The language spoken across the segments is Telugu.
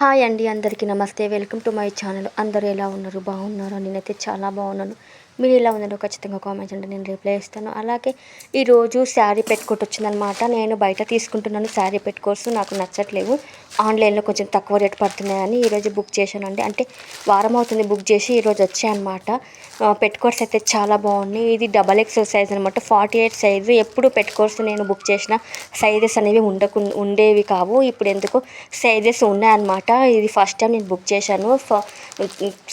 హాయ్ అండి అందరికీ నమస్తే. Welcome to my channel. అందరూ ఎలా ఉన్నారు? బాగున్నారు? నేనైతే చాలా బాగున్నాను. మీరు ఎలా ఉన్నారో? ఖచ్చితంగా కామెంట్స్ అంటే నేను రిప్లై ఇస్తాను అలాగే ఈరోజు శారీ పెట్టుకోటి వచ్చిందనమాట నేను బయట తీసుకుంటున్నాను శారీ పెట్టుకోర్స్ నాకు నచ్చట్లేవు. ఆన్లైన్లో కొంచెం తక్కువ రేట్ పడుతున్నాయని ఈరోజు బుక్ చేశానండి. అంటే వారం అవుతుంది బుక్ చేసి ఈరోజు వచ్చాయన్నమాట. పెట్టుకోర్స్ అయితే చాలా బాగున్నాయి. ఇది డబల్ ఎక్స్ఎల్ సైజ్ అనమాట ఫార్టీ ఎయిట్ సైజు ఎప్పుడు పెట్టుకోర్స్ నేను బుక్ చేసిన సైజెస్ అనేవి ఉండకు ఉండేవి కావు. ఇప్పుడు ఎందుకు సైజెస్ ఉన్నాయన్నమాట. ఇది ఫస్ట్ టైం నేను బుక్ చేశాను.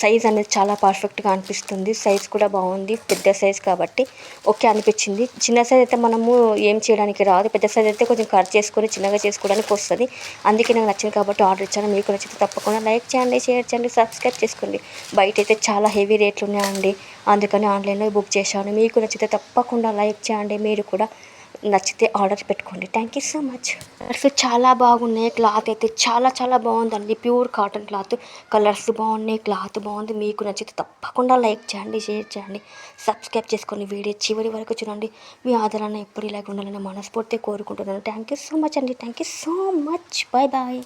సైజ్ అనేది చాలా పర్ఫెక్ట్గా అనిపిస్తుంది. సైజ్ కూడా బాగుంది పెద్ద సైజ్ కాబట్టి ఓకే అనిపించింది. చిన్న సైజ్ అయితే మనము ఏం చేయడానికి రాదు. పెద్ద సైజ్ అయితే కొంచెం కట్ చేసుకొని చిన్నగా చేసుకోవడానికి వస్తుంది. అందుకే నాకు నచ్చింది కాబట్టి ఆర్డర్ ఇచ్చాను. మీకు నచ్చితే తప్పకుండా లైక్ చేయండి షేర్ చేయండి సబ్స్క్రైబ్ చేసుకోండి. బయట అయితే చాలా హెవీ రేట్లు ఉన్నాయండి. అందుకని ఆన్లైన్లో బుక్ చేశాను. మీకు నచ్చితే తప్పకుండా లైక్ చేయండి. మీరు కూడా నచ్చితే ఆర్డర్ పెట్టుకోండి. Thank you so much colours చాలా బాగున్నాయి. క్లాత్ అయితే చాలా చాలా బాగుందండి. ప్యూర్ కాటన్ క్లాత్ కలర్స్ బాగున్నాయి. క్లాత్ బాగుంది. మీకు నచ్చితే తప్పకుండా లైక్ చేయండి షేర్ చేయండి. సబ్స్క్రైబ్ చేసుకొని వీడియో చివరి వరకు చూడండి. మీ ఆదరణ ఎప్పుడు ఇలాగ ఉండాలని మనస్ఫూర్తి కోరుకుంటున్నాను. థ్యాంక్ యూ సో మచ్ అండి. Thank you so much boy boy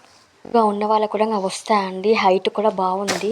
గా ఉన్న వాళ్ళకు కూడా వస్తాయండి హైట్ కూడా బాగుంది.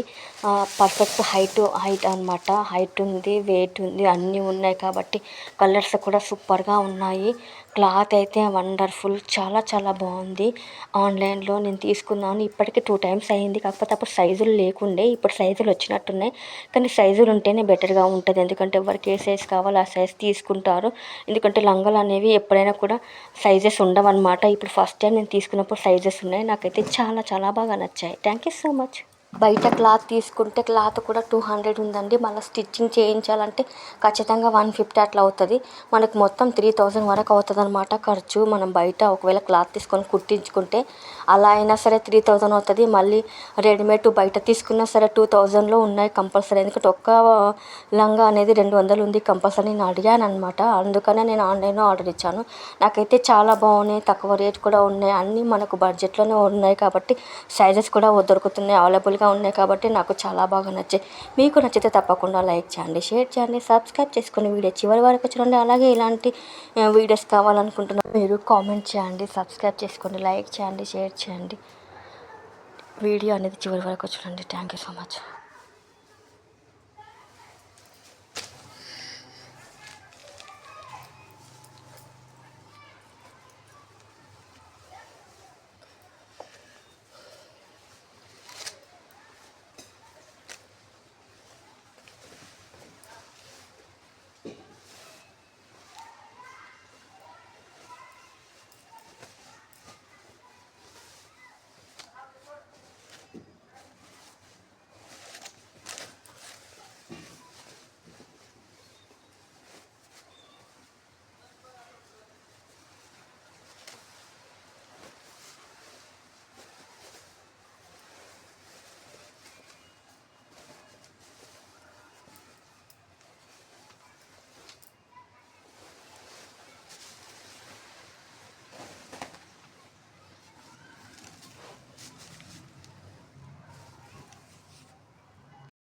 పర్ఫెక్ట్ హైట్ హైట్ అనమాట హైట్ ఉంది వెయిట్ ఉంది అన్నీ ఉన్నాయి కాబట్టి కలర్స్ కూడా సూపర్గా ఉన్నాయి. క్లాత్ అయితే వండర్ఫుల్ చాలా చాలా బాగుంది. ఆన్లైన్లో నేను తీసుకున్నాను. ఇప్పటికి టూ టైమ్స్ అయింది. కాకపోతే అప్పుడు సైజులు లేకుండే ఇప్పుడు సైజులు వచ్చినట్టున్నాయి. కానీ సైజులు ఉంటేనే బెటర్గా ఉంటుంది. ఎందుకంటే ఎవరికి ఏ సైజ్ కావాలో ఆ సైజ్ తీసుకుంటారు. ఎందుకంటే లంగాలు అనేవి ఎప్పుడైనా కూడా సైజెస్ ఉండవన్నమాట. ఇప్పుడు ఫస్ట్ టైం నేను తీసుకున్నప్పుడు సైజెస్ ఉన్నాయి. నాకైతే చాలా చాలా బాగా నచ్చాయి. Thank you so much. బయట క్లాత్ తీసుకుంటే క్లాత్ కూడా టూ హండ్రెడ్ ఉందండి. మళ్ళీ స్టిచ్చింగ్ చేయించాలంటే ఖచ్చితంగా వన్ ఫిఫ్టీ అట్లా అవుతుంది. మనకు మొత్తం త్రీ థౌజండ్ వరకు అవుతుంది అనమాట ఖర్చు. మనం బయట ఒకవేళ క్లాత్ తీసుకొని కుట్టించుకుంటే అలా అయినా సరే త్రీ థౌజండ్ అవుతుంది. మళ్ళీ రెడీమేడ్ బయట తీసుకున్నా సరే టూ థౌజండ్లో ఉన్నాయి కంపల్సరీ. ఎందుకంటే ఒక్క లంగా అనేది రెండు వందలు ఉంది కంపల్సరీ నేను అడిగాను అనమాట అందుకనే నేను ఆన్లైన్లో ఆర్డర్ ఇచ్చాను. నాకైతే చాలా బాగున్నాయి. తక్కువ రేట్ కూడా ఉన్నాయి. అన్నీ మనకు బడ్జెట్లోనే ఉన్నాయి కాబట్టి సైజెస్ కూడా దొరుకుతున్నాయి. అవైలబుల్ అవైలబుల్గా ఉన్నాయి కాబట్టి నాకు చాలా బాగా నచ్చాయి. మీకు నచ్చితే తప్పకుండా లైక్ చేయండి షేర్ చేయండి సబ్స్క్రైబ్ చేసుకుని వీడియో చివరి వరకు చూడండి. అలాగే ఇలాంటి వీడియోస్ కావాలనుకుంటున్నాను మీరు కామెంట్ చేయండి సబ్స్క్రైబ్ చేసుకోండి లైక్ చేయండి షేర్ చేయండి. వీడియో అనేది చివరి వరకు చూడండి. Thank you so much.